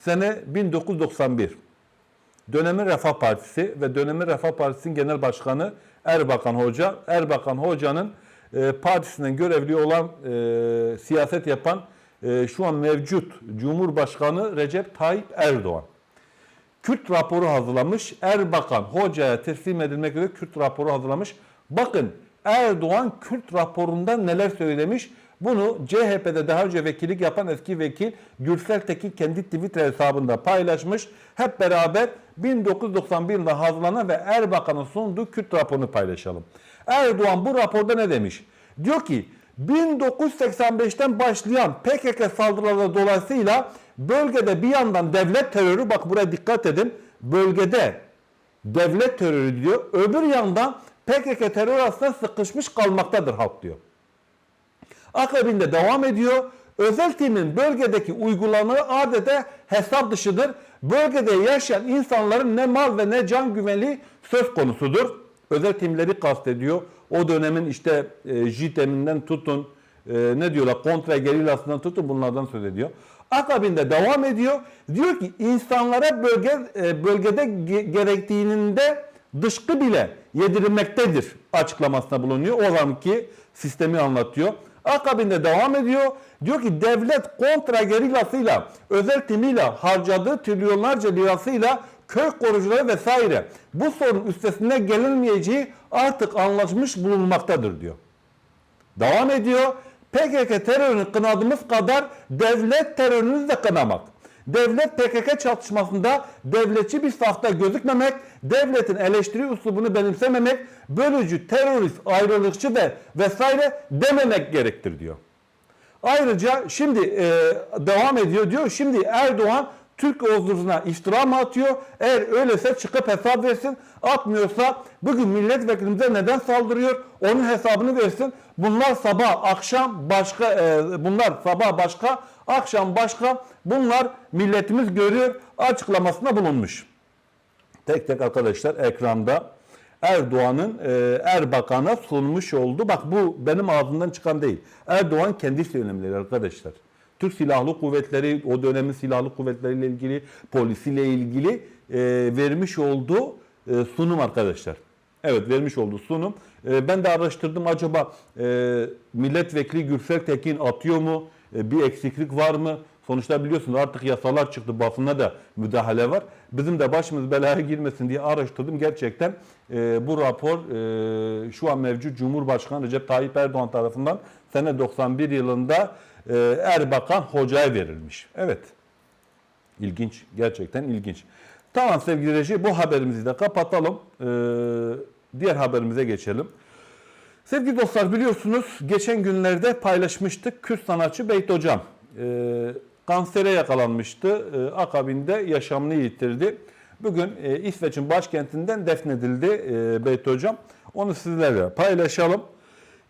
Sene 1991. Dönemin Refah Partisi ve dönemin Refah Partisi'nin genel başkanı Erbakan Hoca. Erbakan Hoca'nın e, partisinden görevli olan e, siyaset yapan e, şu an mevcut Cumhurbaşkanı Recep Tayyip Erdoğan. Kürt raporu hazırlamış. Erbakan Hoca'ya teslim edilmek üzere Kürt raporu hazırlamış. Bakın Erdoğan Kürt raporunda neler söylemiş. Bunu CHP'de daha önce vekillik yapan eski vekil Gürsel Tekin kendi Twitter hesabında paylaşmış. Hep beraber 1991 yılında hazırlanan ve Erbakan'ın sunduğu Kürt raporunu paylaşalım. Erdoğan bu raporda ne demiş? Diyor ki 1985'ten başlayan PKK saldırıları dolayısıyla bölgede bir yandan devlet terörü bak buraya dikkat edin bölgede devlet terörü diyor öbür yandan PKK terör aslında sıkışmış kalmaktadır halk diyor. Akabinde devam ediyor. Özel timin bölgedeki uygulamaları adeta hesap dışıdır. Bölgede yaşayan insanların ne mal ve ne can güvenliği söz konusudur. Özel timleri kastediyor. O dönemin işte e, JITEM'inden tutun, e, ne diyorlar kontra gerilasından tutun bunlardan söz ediyor. Akabinde devam ediyor. Diyor ki insanlara bölge e, bölgede ge- gerektiğinde dışkı bile yedirilmektedir açıklamasında bulunuyor. O zamanki sistemi anlatıyor. Akabinde devam ediyor. Diyor ki devlet kontra gerilasıyla, özel timiyle harcadığı trilyonlarca lirasıyla köy korucuları vesaire bu sorun üstesinden gelinmeyeceği artık anlaşmış bulunmaktadır diyor. Devam ediyor. PKK terörünü kınadığımız kadar devlet terörünü de kınamak. Devlet PKK çatışmasında devletçi bir safta gözükmemek, devletin eleştiri üslubunu benimsememek, bölücü, terörist, ayrılıkçı ve vesaire dememek gerektir diyor. Ayrıca şimdi e, devam ediyor diyor şimdi Erdoğan Türk ordusuna iftira mı atıyor? Eğer öyleyse çıkıp hesap versin. Atmıyorsa bugün milletvekilimize neden saldırıyor? Onun hesabını versin. Bunlar sabah akşam başka e, bunlar sabah başka akşam başka bunlar milletimiz görüyor açıklamasında bulunmuş. Tek tek arkadaşlar ekranda Erdoğan'ın e, Erbakan'a sunmuş olduğu bak bu benim ağzımdan çıkan değil. Erdoğan kendi söylemleri arkadaşlar. Türk Silahlı Kuvvetleri o dönemin silahlı kuvvetleriyle ilgili polisiyle ilgili e, vermiş olduğu e, sunum arkadaşlar. Evet vermiş olduğu sunum. E, ben de araştırdım acaba e, milletvekili Gürsel Tekin atıyor mu? E, bir eksiklik var mı? Sonuçta biliyorsunuz artık yasalar çıktı, basına da müdahale var. Bizim de başımız belaya girmesin diye araştırdım. Gerçekten e, bu rapor e, şu an mevcut Cumhurbaşkanı Recep Tayyip Erdoğan tarafından sene 91 yılında e, Erbakan Hoca'ya verilmiş. Evet. İlginç. Gerçekten ilginç. Tamam sevgili reji bu haberimizi de kapatalım. E, diğer haberimize geçelim. Sevgili dostlar biliyorsunuz geçen günlerde paylaşmıştık Kürt sanatçı Beyt Hocam. E, kansere yakalanmıştı. E, akabinde yaşamını yitirdi. Bugün e, İsveç'in başkentinden defnedildi e, Beyt Hocam. Onu sizlerle paylaşalım.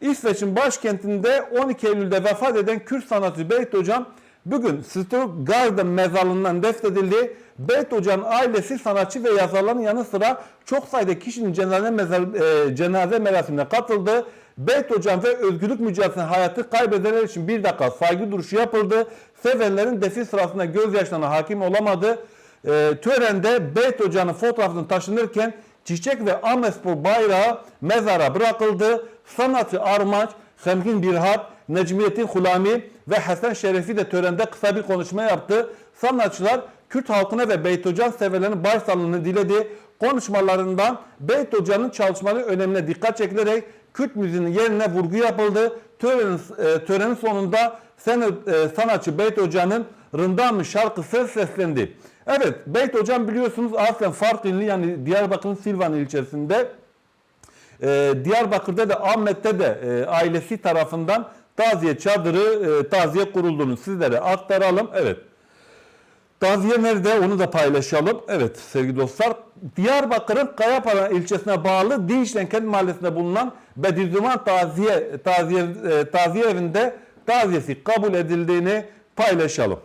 İsveç'in başkentinde 12 Eylül'de vefat eden Kürt sanatçı Beyt Hocam bugün Stuttgart'ın mezarlığından defnedildi. Beyt Hoca'nın ailesi sanatçı ve yazarların yanı sıra çok sayıda kişinin cenaze, mezar, e, cenaze merasimine katıldı. Beyt Hocam ve özgürlük mücadelesinde hayatı kaybedenler için bir dakika saygı duruşu yapıldı. Sevenlerin defil sırasında gözyaşlarına hakim olamadı. E, törende Beyt Hoca'nın fotoğrafını taşınırken çiçek ve Ahmetspor bayrağı mezara bırakıldı. Sanatçı Armanç, Semkin Birhat, Necmiyettin Hulami ve Hasan Şerefi de törende kısa bir konuşma yaptı. Sanatçılar Kürt halkına ve Beyt Hoca'nın severlerinin başsağlığını diledi. Konuşmalarından Beyt Hoca'nın çalışmaları önemine dikkat çekilerek Kürt müziğinin yerine vurgu yapıldı. Törenin, e, törenin sonunda sen, e, sanatçı Beyt Hoca'nın Rındam şarkısı seslendi. Evet Beyt Hocam biliyorsunuz aslen Farkınlı yani Diyarbakır'ın Silvan ilçesinde ee, Diyarbakır'da da Ahmet'te de e, ailesi tarafından taziye çadırı, e, taziye kurulduğunu sizlere aktaralım. Evet. Taziye nerede onu da paylaşalım. Evet sevgili dostlar. Diyarbakır'ın Kayapara ilçesine bağlı Dinçlen Kent Mahallesi'nde bulunan Bediüzzaman Taziye, Taziye, e, Taziye evinde taziyesi kabul edildiğini paylaşalım.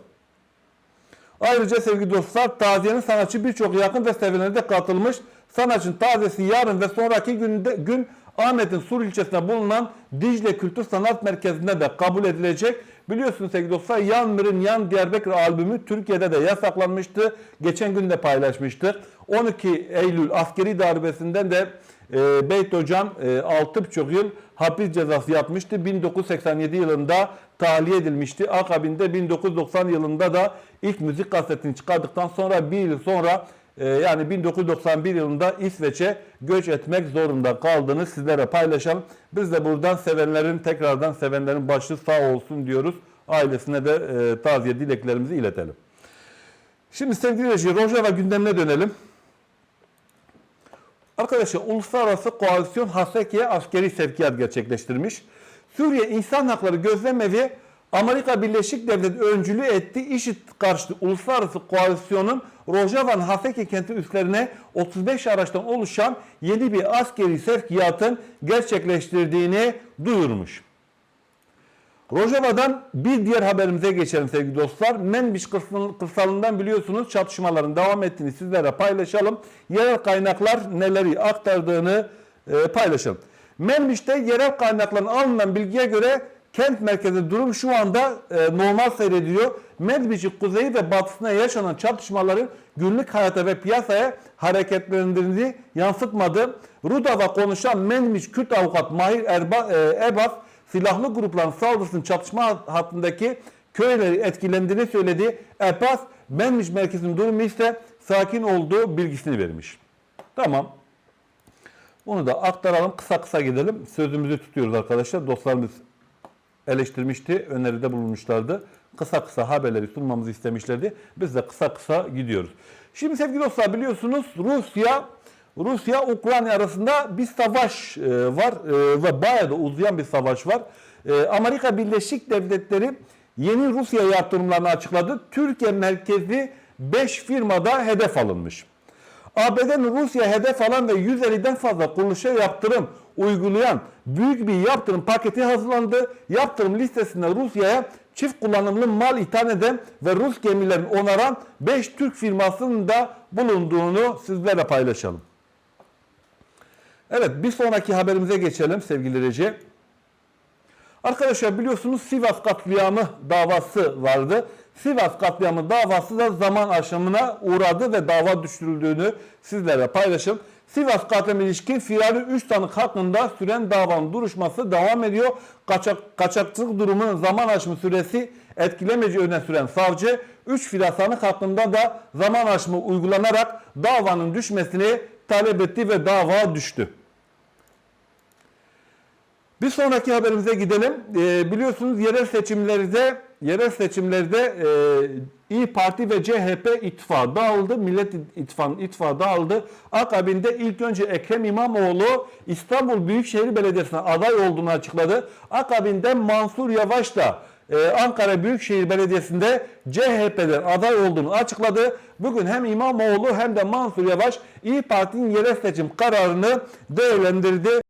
Ayrıca sevgili dostlar taziyenin sanatçı birçok yakın ve sevenleri de katılmış. Sanatçının taziyesi yarın ve sonraki günde, gün Ahmet'in Sur ilçesinde bulunan Dicle Kültür Sanat Merkezi'nde de kabul edilecek. Biliyorsunuz sevgili dostlar Yan Mir'in Yan Diyarbakır albümü Türkiye'de de yasaklanmıştı. Geçen gün de paylaşmıştık. 12 Eylül askeri darbesinden de e, Beyt Hocam e, 6,5 yıl hapis cezası yatmıştı. 1987 yılında tahliye edilmişti. Akabinde 1990 yılında da ilk müzik kasetini çıkardıktan sonra bir yıl sonra e, yani 1991 yılında İsveç'e göç etmek zorunda kaldığını sizlere paylaşalım. Biz de buradan sevenlerin tekrardan sevenlerin başı sağ olsun diyoruz. Ailesine de e, taziye dileklerimizi iletelim. Şimdi sevgili reji Rojava gündemine dönelim. Arkadaşlar Uluslararası Koalisyon Haseki'ye askeri sevkiyat gerçekleştirmiş. Suriye İnsan Hakları Gözlemevi Amerika Birleşik Devletleri öncülüğü etti. IŞİD karşıtı Uluslararası Koalisyon'un Rojava'nın Haseki kenti üstlerine 35 araçtan oluşan yeni bir askeri sevkiyatın gerçekleştirdiğini duyurmuş. Rojava'dan bir diğer haberimize geçelim sevgili dostlar. Menbiş kırsal- kırsalından biliyorsunuz çatışmaların devam ettiğini sizlere paylaşalım. Yerel kaynaklar neleri aktardığını e, paylaşalım. Menbiş'te yerel kaynakların alınan bilgiye göre kent merkezi durum şu anda e, normal seyrediyor. Menbiş'in kuzeyi ve batısına yaşanan çatışmaların günlük hayata ve piyasaya hareketlendirdiğini yansıtmadı. Rudava konuşan Menbiş Kürt avukat Mahir Erba, e, Ebas silahlı grupların saldırısının çatışma hattındaki köyleri etkilendiğini söyledi. Erpas, Menmiş merkezinin durumu ise sakin olduğu bilgisini vermiş. Tamam. Bunu da aktaralım. Kısa kısa gidelim. Sözümüzü tutuyoruz arkadaşlar. Dostlarımız eleştirmişti, öneride bulunmuşlardı. Kısa kısa haberleri sunmamızı istemişlerdi. Biz de kısa kısa gidiyoruz. Şimdi sevgili dostlar biliyorsunuz Rusya Rusya Ukrayna arasında bir savaş e, var e, ve bayağı da uzayan bir savaş var. E, Amerika Birleşik Devletleri yeni Rusya yatırımlarını açıkladı. Türkiye merkezi 5 firmada hedef alınmış. ABD'nin Rusya hedef alan ve 150'den fazla kuruluşa yaptırım uygulayan büyük bir yaptırım paketi hazırlandı. Yaptırım listesinde Rusya'ya çift kullanımlı mal ithal eden ve Rus gemilerini onaran 5 Türk firmasının da bulunduğunu sizlerle paylaşalım. Evet bir sonraki haberimize geçelim sevgili Recep. Arkadaşlar biliyorsunuz Sivas katliamı davası vardı. Sivas katliamı davası da zaman aşımına uğradı ve dava düşürüldüğünü sizlere paylaşım. Sivas katliamı ilişkin firari 3 tanık hakkında süren davanın duruşması devam ediyor. Kaçak, kaçakçılık durumunun zaman aşımı süresi etkilemeci öne süren savcı 3 firar sanık hakkında da zaman aşımı uygulanarak davanın düşmesini talep etti ve dava düştü. Bir sonraki haberimize gidelim. Ee, biliyorsunuz yerel seçimlerde yerel seçimlerde e, İyi Parti ve CHP ittifakı dağıldı. Millet İttifakı ittifakı dağıldı. Akabinde ilk önce Ekrem İmamoğlu İstanbul Büyükşehir Belediyesi'ne aday olduğunu açıkladı. Akabinde Mansur Yavaş da e, Ankara Büyükşehir Belediyesi'nde CHP'den aday olduğunu açıkladı. Bugün hem İmamoğlu hem de Mansur Yavaş İyi Parti'nin yerel seçim kararını değerlendirdi.